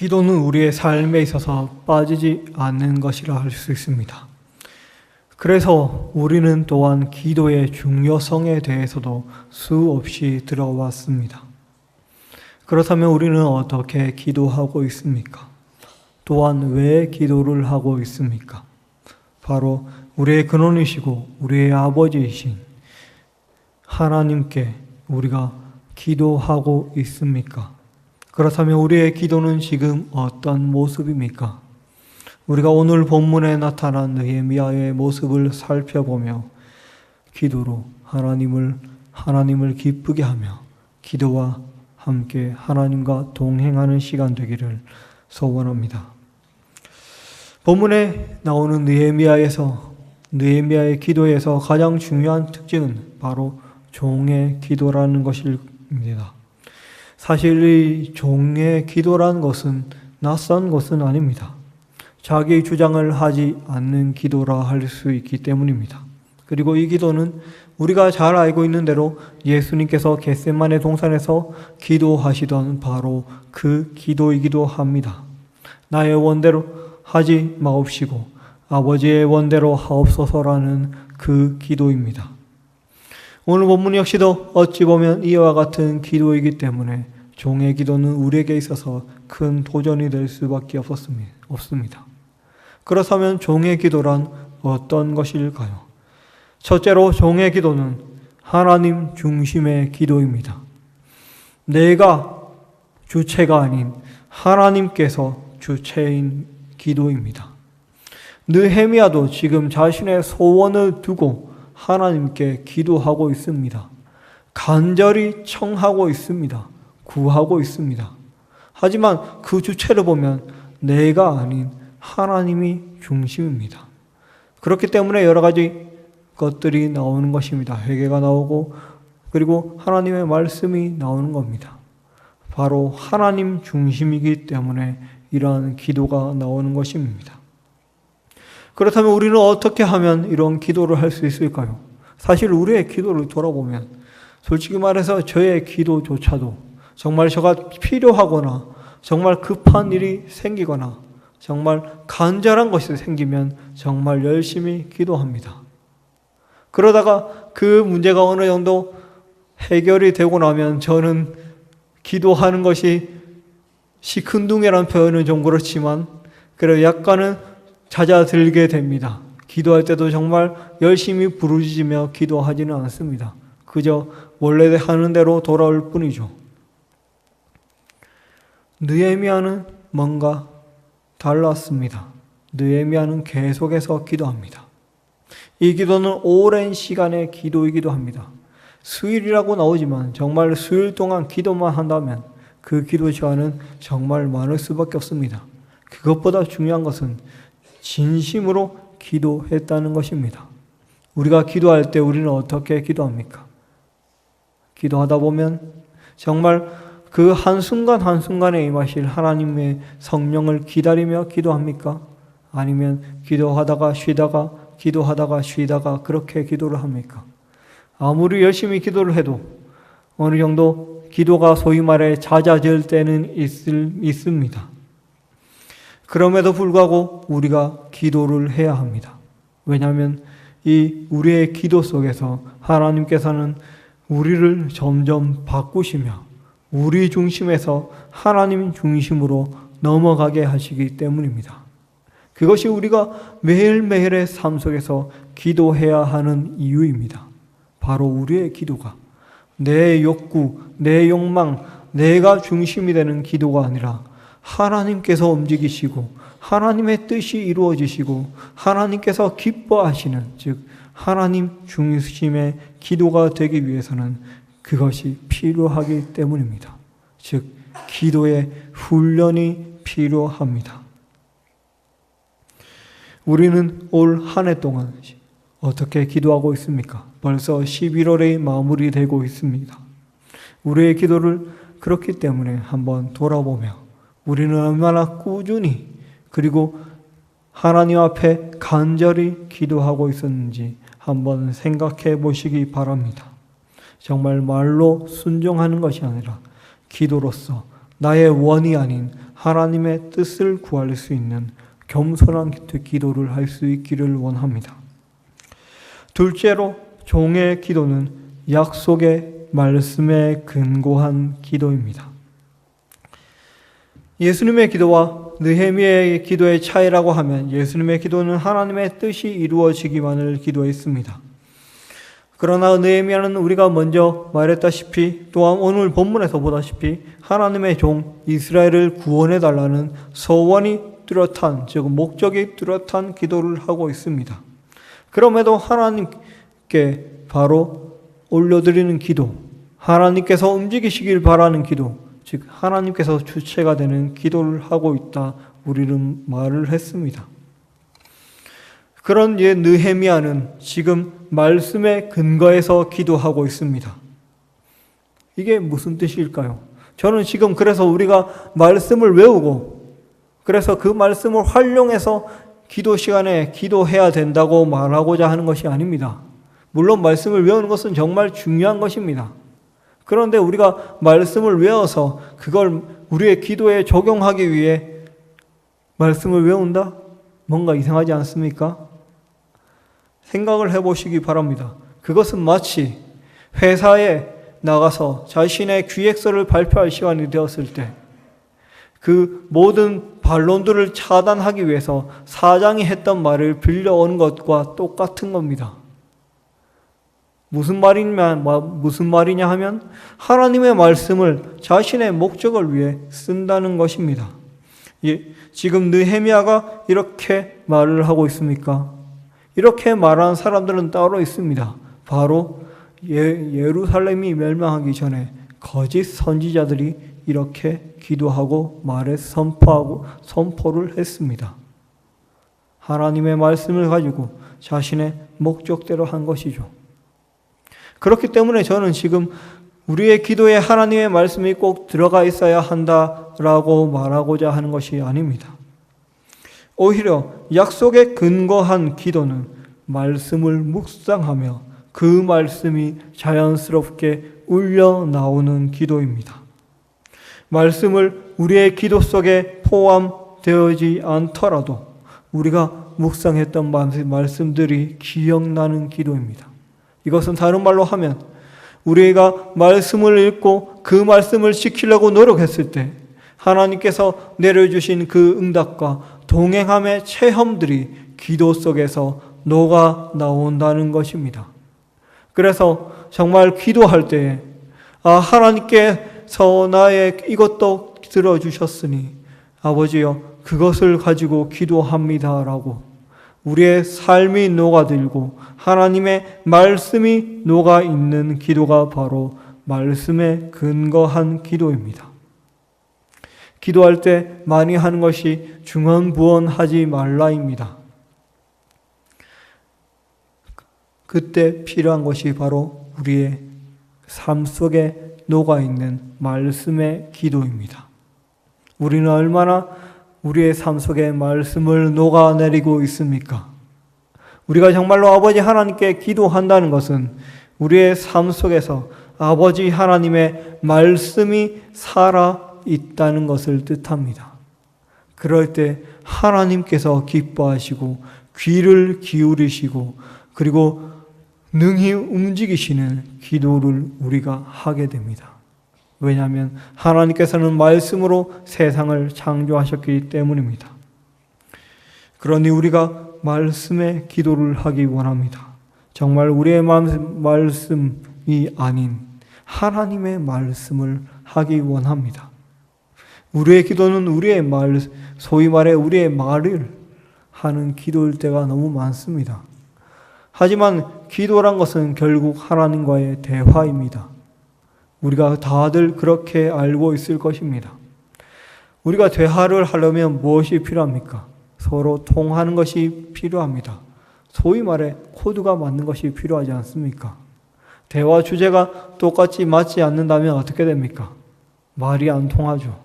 기도는 우리의 삶에 있어서 빠지지 않는 것이라 할 수 있습니다. 그래서 우리는 또한 기도의 중요성에 대해서도 수없이 들어왔습니다. 그렇다면 우리는 어떻게 기도하고 있습니까? 또한 왜 기도를 하고 있습니까? 바로 우리의 근원이시고 우리의 아버지이신 하나님께 우리가 기도하고 있습니까? 그렇다면 우리의 기도는 지금 어떤 모습입니까? 우리가 오늘 본문에 나타난 느헤미야의 모습을 살펴보며 기도로 하나님을 하나님을 기쁘게 하며 기도와 함께 하나님과 동행하는 시간 되기를 소원합니다. 본문에 나오는 느헤미야에서 느헤미야의 기도에서 가장 중요한 특징은 바로 종의 기도라는 것입니다. 사실 이 종의 기도라는 것은 낯선 것은 아닙니다. 자기 주장을 하지 않는 기도라 할 수 있기 때문입니다. 그리고 이 기도는 우리가 잘 알고 있는 대로 예수님께서 겟세만의 동산에서 기도하시던 바로 그 기도이기도 합니다. 나의 원대로 하지 마옵시고 아버지의 원대로 하옵소서라는 그 기도입니다. 오늘 본문 역시도 어찌 보면 이와 같은 기도이기 때문에 종의 기도는 우리에게 있어서 큰 도전이 될 수밖에 없습니다. 그렇다면 종의 기도란 어떤 것일까요? 첫째로 종의 기도는 하나님 중심의 기도입니다. 내가 주체가 아닌 하나님께서 주체인 기도입니다. 느헤미야도 지금 자신의 소원을 두고 하나님께 기도하고 있습니다. 간절히 청하고 있습니다. 구하고 있습니다. 하지만 그 주체를 보면 내가 아닌 하나님이 중심입니다. 그렇기 때문에 여러 가지 것들이 나오는 것입니다. 회개가 나오고 그리고 하나님의 말씀이 나오는 겁니다. 바로 하나님 중심이기 때문에 이러한 기도가 나오는 것입니다. 그렇다면 우리는 어떻게 하면 이런 기도를 할 수 있을까요? 사실 우리의 기도를 돌아보면 솔직히 말해서 저의 기도조차도 정말 저가 필요하거나 정말 급한 일이 생기거나 정말 간절한 것이 생기면 정말 열심히 기도합니다. 그러다가 그 문제가 어느 정도 해결이 되고 나면 저는 기도하는 것이 시큰둥이라는 표현은 좀 그렇지만 그래 약간은 잦아들게 됩니다. 기도할 때도 정말 열심히 부르짖으며 기도하지는 않습니다. 그저 원래 하는 대로 돌아올 뿐이죠. 느에미아는 뭔가 달랐습니다. 느에미아는 계속해서 기도합니다. 이 기도는 오랜 시간의 기도이기도 합니다. 수일이라고 나오지만 정말 수일 동안 기도만 한다면 그 기도 시간은 정말 많을 수밖에 없습니다. 그것보다 중요한 것은 진심으로 기도했다는 것입니다. 우리가 기도할 때 우리는 어떻게 기도합니까? 기도하다 보면 정말 그 한순간 한순간에 임하실 하나님의 성령을 기다리며 기도합니까? 아니면 기도하다가 쉬다가 기도하다가 쉬다가 그렇게 기도를 합니까? 아무리 열심히 기도를 해도 어느 정도 기도가 소위 말해 잦아질 때는 있을, 있습니다. 그럼에도 불구하고 우리가 기도를 해야 합니다. 왜냐하면 이 우리의 기도 속에서 하나님께서는 우리를 점점 바꾸시며 우리 중심에서 하나님 중심으로 넘어가게 하시기 때문입니다. 그것이 우리가 매일매일의 삶 속에서 기도해야 하는 이유입니다. 바로 우리의 기도가 내 욕구, 내 욕망, 내가 중심이 되는 기도가 아니라 하나님께서 움직이시고 하나님의 뜻이 이루어지시고 하나님께서 기뻐하시는 즉 하나님 중심의 기도가 되기 위해서는 그것이 필요하기 때문입니다. 즉 기도의 훈련이 필요합니다. 우리는 올 한 해 동안 어떻게 기도하고 있습니까? 벌써 11월에 마무리되고 있습니다. 우리의 기도를 그렇기 때문에 한번 돌아보며 우리는 얼마나 꾸준히 그리고 하나님 앞에 간절히 기도하고 있었는지 한번 생각해 보시기 바랍니다. 정말 말로 순종하는 것이 아니라 기도로서 나의 원이 아닌 하나님의 뜻을 구할 수 있는 겸손한 기도를 할 수 있기를 원합니다. 둘째로 종의 기도는 약속의 말씀에 근거한 기도입니다. 예수님의 기도와 느헤미야의 기도의 차이라고 하면 예수님의 기도는 하나님의 뜻이 이루어지기만을 기도했습니다. 그러나 느헤미야는 우리가 먼저 말했다시피 또한 오늘 본문에서 보다시피 하나님의 종 이스라엘을 구원해 달라는 소원이 뚜렷한 즉 목적이 뚜렷한 기도를 하고 있습니다. 그럼에도 하나님께 바로 올려드리는 기도, 하나님께서 움직이시길 바라는 기도, 즉 하나님께서 주체가 되는 기도를 하고 있다. 우리는 말을 했습니다. 그런 예 느헤미야는 지금 말씀에 근거해서 기도하고 있습니다. 이게 무슨 뜻일까요? 저는 지금 그래서 우리가 말씀을 외우고 그래서 그 말씀을 활용해서 기도 시간에 기도해야 된다고 말하고자 하는 것이 아닙니다. 물론 말씀을 외우는 것은 정말 중요한 것입니다. 그런데 우리가 말씀을 외워서 그걸 우리의 기도에 적용하기 위해 말씀을 외운다? 뭔가 이상하지 않습니까? 생각을 해보시기 바랍니다. 그것은 마치 회사에 나가서 자신의 기획서를 발표할 시간이 되었을 때 그 모든 반론들을 차단하기 위해서 사장이 했던 말을 빌려온 것과 똑같은 겁니다. 무슨 말이냐, 무슨 말이냐 하면 하나님의 말씀을 자신의 목적을 위해 쓴다는 것입니다. 예, 지금 느헤미야가 이렇게 말을 하고 있습니까? 이렇게 말하는 사람들은 따로 있습니다. 바로 예, 예루살렘이 멸망하기 전에 거짓 선지자들이 이렇게 기도하고 말에 선포하고 선포를 했습니다. 하나님의 말씀을 가지고 자신의 목적대로 한 것이죠. 그렇기 때문에 저는 지금 우리의 기도에 하나님의 말씀이 꼭 들어가 있어야 한다라고 말하고자 하는 것이 아닙니다. 오히려 약속에 근거한 기도는 말씀을 묵상하며 그 말씀이 자연스럽게 울려 나오는 기도입니다. 말씀을 우리의 기도 속에 포함되어지 않더라도 우리가 묵상했던 말씀들이 기억나는 기도입니다. 이것은 다른 말로 하면 우리가 말씀을 읽고 그 말씀을 지키려고 노력했을 때 하나님께서 내려주신 그 응답과 동행함의 체험들이 기도 속에서 녹아 나온다는 것입니다. 그래서 정말 기도할 때, 아, 하나님께서 나의 이것도 들어주셨으니, 아버지여, 그것을 가지고 기도합니다라고 우리의 삶이 녹아들고 하나님의 말씀이 녹아 있는 기도가 바로 말씀에 근거한 기도입니다. 기도할 때 많이 하는 것이 중언부언하지 말라입니다. 그때 필요한 것이 바로 우리의 삶 속에 녹아 있는 말씀의 기도입니다. 우리는 얼마나 우리의 삶 속에 말씀을 녹아내리고 있습니까? 우리가 정말로 아버지 하나님께 기도한다는 것은 우리의 삶 속에서 아버지 하나님의 말씀이 살아 있다는 것을 뜻합니다. 그럴 때 하나님께서 기뻐하시고 귀를 기울이시고 그리고 능히 움직이시는 기도를 우리가 하게 됩니다. 왜냐하면 하나님께서는 말씀으로 세상을 창조하셨기 때문입니다. 그러니 우리가 말씀의 기도를 하기 원합니다. 정말 우리의 말씀이 아닌 하나님의 말씀을 하기 원합니다. 우리의 기도는 우리의 말, 소위 말해 우리의 말을 하는 기도일 때가 너무 많습니다. 하지만 기도란 것은 결국 하나님과의 대화입니다. 우리가 다들 그렇게 알고 있을 것입니다. 우리가 대화를 하려면 무엇이 필요합니까? 서로 통하는 것이 필요합니다. 소위 말해 코드가 맞는 것이 필요하지 않습니까? 대화 주제가 똑같이 맞지 않는다면 어떻게 됩니까? 말이 안 통하죠.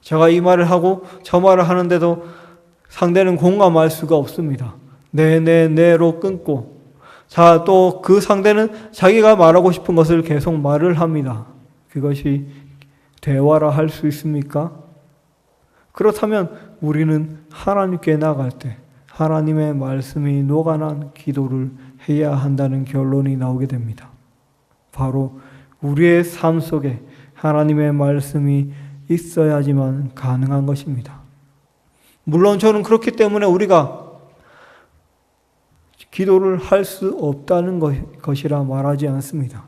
제가 이 말을 하고 저 말을 하는데도 상대는 공감할 수가 없습니다. 네네네로 끊고 자, 또 그 상대는 자기가 말하고 싶은 것을 계속 말을 합니다. 그것이 대화라 할 수 있습니까? 그렇다면 우리는 하나님께 나갈 때 하나님의 말씀이 녹아난 기도를 해야 한다는 결론이 나오게 됩니다. 바로 우리의 삶 속에 하나님의 말씀이 있어야지만 가능한 것입니다. 물론 저는 그렇기 때문에 우리가 기도를 할 수 없다는 것이라 말하지 않습니다.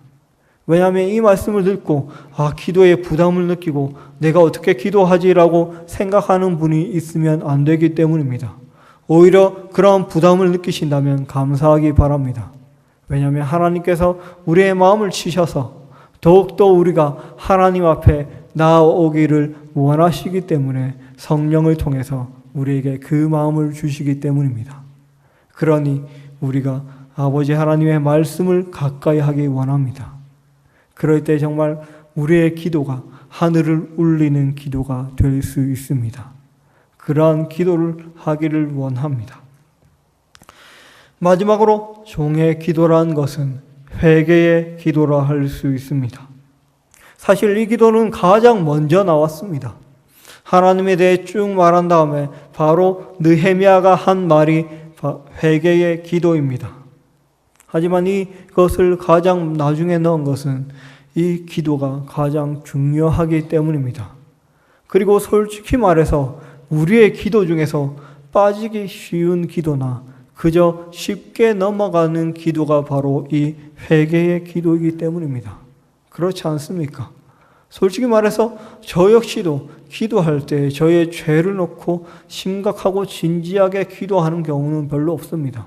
왜냐하면 이 말씀을 듣고 아 기도에 부담을 느끼고 내가 어떻게 기도하지라고 생각하는 분이 있으면 안 되기 때문입니다. 오히려 그런 부담을 느끼신다면 감사하기 바랍니다. 왜냐하면 하나님께서 우리의 마음을 치셔서 더욱더 우리가 하나님 앞에 나오기를 원하시기 때문에 성령을 통해서 우리에게 그 마음을 주시기 때문입니다. 그러니 우리가 아버지 하나님의 말씀을 가까이 하기 원합니다. 그럴 때 정말 우리의 기도가 하늘을 울리는 기도가 될 수 있습니다. 그러한 기도를 하기를 원합니다. 마지막으로 종의 기도란 것은 회개의 기도라 할 수 있습니다. 사실 이 기도는 가장 먼저 나왔습니다. 하나님에 대해 쭉 말한 다음에 바로 느헤미야가 한 말이 회개의 기도입니다. 하지만 이것을 가장 나중에 넣은 것은 이 기도가 가장 중요하기 때문입니다. 그리고 솔직히 말해서 우리의 기도 중에서 빠지기 쉬운 기도나 그저 쉽게 넘어가는 기도가 바로 이 회개의 기도이기 때문입니다. 그렇지 않습니까? 솔직히 말해서 저 역시도 기도할 때 저의 죄를 놓고 심각하고 진지하게 기도하는 경우는 별로 없습니다.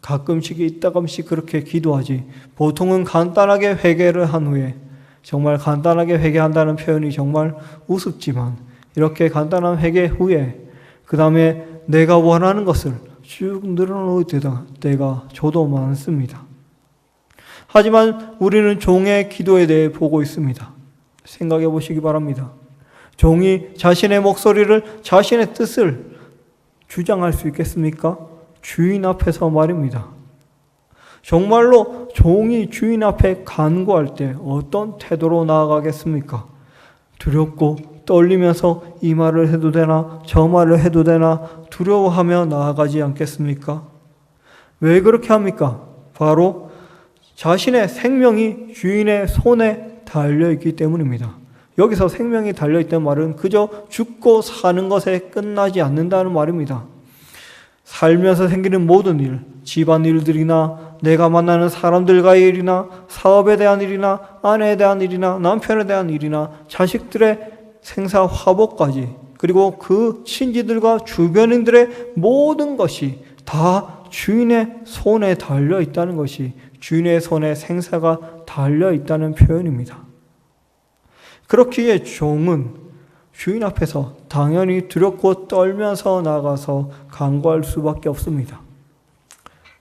가끔씩 이따금씩 그렇게 기도하지. 보통은 간단하게 회개를 한 후에 정말 간단하게 회개한다는 표현이 정말 우습지만 이렇게 간단한 회개 후에 그 다음에 내가 원하는 것을 쭉 늘어놓을 때가 저도 많습니다. 하지만 우리는 종의 기도에 대해 보고 있습니다. 생각해 보시기 바랍니다. 종이 자신의 목소리를 자신의 뜻을 주장할 수 있겠습니까? 주인 앞에서 말입니다. 정말로 종이 주인 앞에 간구할 때 어떤 태도로 나아가겠습니까? 두렵고 떨리면서 이 말을 해도 되나 저 말을 해도 되나 두려워하며 나아가지 않겠습니까? 왜 그렇게 합니까? 바로 자신의 생명이 주인의 손에 달려 있기 때문입니다. 여기서 생명이 달려 있다는 말은 그저 죽고 사는 것에 끝나지 않는다는 말입니다. 살면서 생기는 모든 일, 집안 일들이나 내가 만나는 사람들과의 일이나 사업에 대한 일이나 아내에 대한 일이나 남편에 대한 일이나 자식들의 생사 화복까지 그리고 그 친지들과 주변인들의 모든 것이 다 주인의 손에 달려 있다는 것이 주인의 손에 생사가 달려 있다는 표현입니다. 그렇기에 종은 주인 앞에서 당연히 두렵고 떨면서 나가서 간구할 수밖에 없습니다.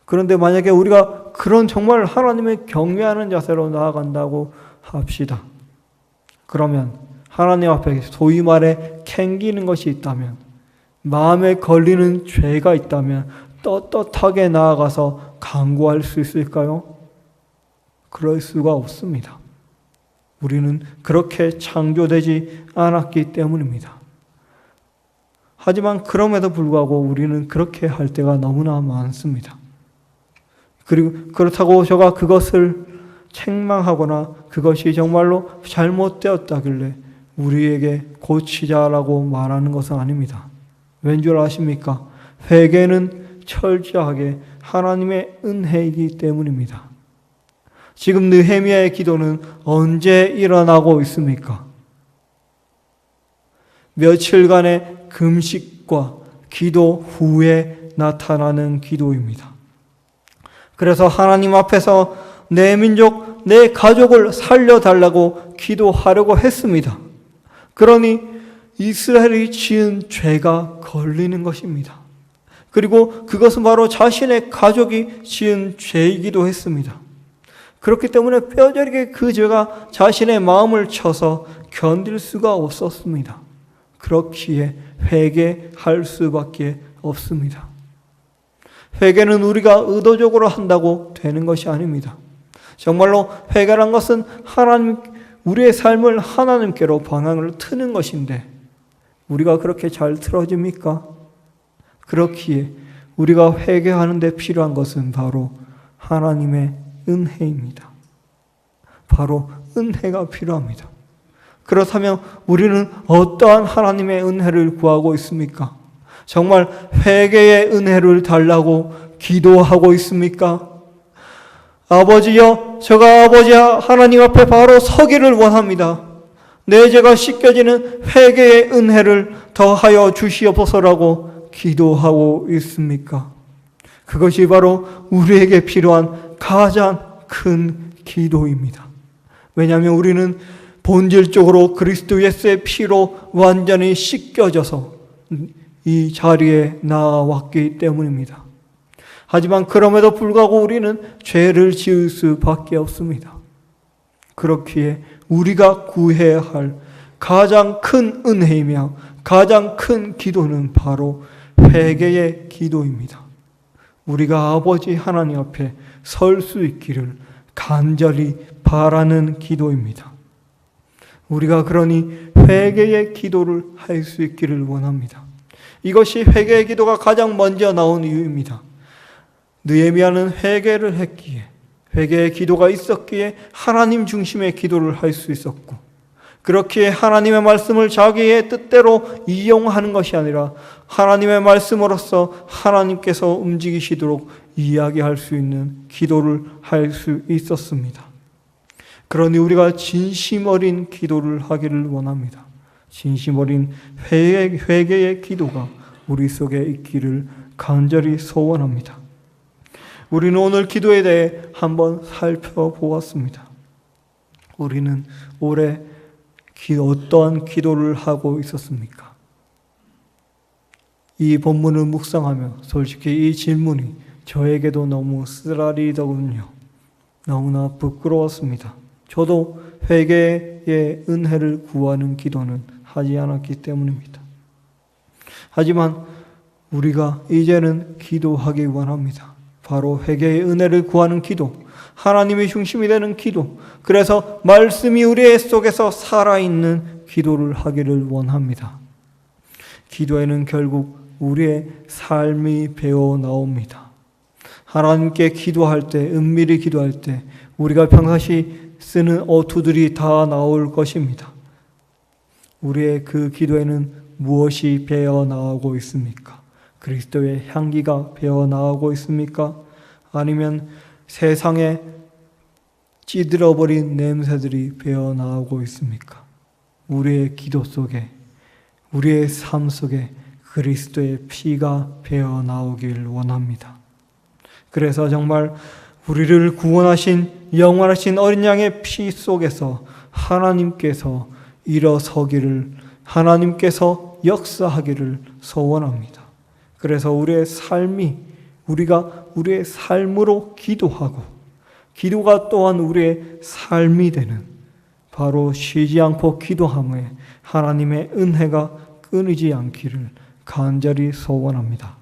그런데 만약에 우리가 그런 정말 하나님을 경외하는 자세로 나아간다고 합시다. 그러면 하나님 앞에 소위 말해 캥기는 것이 있다면, 마음에 걸리는 죄가 있다면 떳떳하게 나아가서 간구할 수 있을까요? 그럴 수가 없습니다. 우리는 그렇게 창조되지 않았기 때문입니다. 하지만 그럼에도 불구하고 우리는 그렇게 할 때가 너무나 많습니다. 그리고 그렇다고 제가 그것을 책망하거나 그것이 정말로 잘못되었다길래 우리에게 고치자라고 말하는 것은 아닙니다. 왠 줄 아십니까? 회개는 철저하게 하나님의 은혜이기 때문입니다. 지금 느헤미야의 기도는 언제 일어나고 있습니까? 며칠간의 금식과 기도 후에 나타나는 기도입니다. 그래서 하나님 앞에서 내 민족, 내 가족을 살려달라고 기도하려고 했습니다. 그러니 이스라엘이 지은 죄가 걸리는 것입니다. 그리고 그것은 바로 자신의 가족이 지은 죄이기도 했습니다. 그렇기 때문에 뼈저리게 그 죄가 자신의 마음을 쳐서 견딜 수가 없었습니다. 그렇기에 회개할 수밖에 없습니다. 회개는 우리가 의도적으로 한다고 되는 것이 아닙니다. 정말로 회개란 것은 하나님 우리의 삶을 하나님께로 방향을 트는 것인데 우리가 그렇게 잘 틀어집니까? 그렇기에 우리가 회개하는 데 필요한 것은 바로 하나님의 은혜입니다. 바로 은혜가 필요합니다. 그렇다면 우리는 어떠한 하나님의 은혜를 구하고 있습니까? 정말 회개의 은혜를 달라고 기도하고 있습니까? 아버지여, 제가 아버지 하나님 앞에 바로 서기를 원합니다. 내 죄가 씻겨지는 회개의 은혜를 더하여 주시옵소서라고 기도하고 있습니까? 그것이 바로 우리에게 필요한 가장 큰 기도입니다. 왜냐하면 우리는 본질적으로 그리스도 예수의 피로 완전히 씻겨져서 이 자리에 나왔기 때문입니다. 하지만 그럼에도 불구하고 우리는 죄를 지을 수밖에 없습니다. 그렇기에 우리가 구해야 할 가장 큰 은혜이며 가장 큰 기도는 바로 회개의 기도입니다. 우리가 아버지 하나님 앞에 설 수 있기를 간절히 바라는 기도입니다. 우리가 그러니 회개의 기도를 할 수 있기를 원합니다. 이것이 회개의 기도가 가장 먼저 나온 이유입니다. 느헤미야는 회개를 했기에 회개의 기도가 있었기에 하나님 중심의 기도를 할 수 있었고 그렇기에 하나님의 말씀을 자기의 뜻대로 이용하는 것이 아니라 하나님의 말씀으로서 하나님께서 움직이시도록 이야기할 수 있는 기도를 할 수 있었습니다. 그러니 우리가 진심 어린 기도를 하기를 원합니다. 진심 어린 회개, 회개의 기도가 우리 속에 있기를 간절히 소원합니다. 우리는 오늘 기도에 대해 한번 살펴보았습니다. 우리는 올해 어떠한 기도를 하고 있었습니까? 이 본문을 묵상하며 솔직히 이 질문이 저에게도 너무 쓰라리더군요. 너무나 부끄러웠습니다. 저도 회개의 은혜를 구하는 기도는 하지 않았기 때문입니다. 하지만 우리가 이제는 기도하기 원합니다. 바로 회개의 은혜를 구하는 기도, 하나님의 중심이 되는 기도, 그래서 말씀이 우리의 속에서 살아있는 기도를 하기를 원합니다. 기도에는 결국 우리의 삶이 배어 나옵니다. 하나님께 기도할 때, 은밀히 기도할 때, 우리가 평상시 쓰는 어투들이 다 나올 것입니다. 우리의 그 기도에는 무엇이 배어 나오고 있습니까? 그리스도의 향기가 배어 나오고 있습니까? 아니면 세상에 찌들어버린 냄새들이 배어 나오고 있습니까? 우리의 기도 속에, 우리의 삶 속에 그리스도의 피가 배어 나오길 원합니다. 그래서 정말 우리를 구원하신 영원하신 어린 양의 피 속에서 하나님께서 일어서기를 하나님께서 역사하기를 소원합니다. 그래서 우리의 삶이 우리가 우리의 삶으로 기도하고 기도가 또한 우리의 삶이 되는 바로 쉬지 않고 기도함에 하나님의 은혜가 끊이지 않기를 간절히 소원합니다.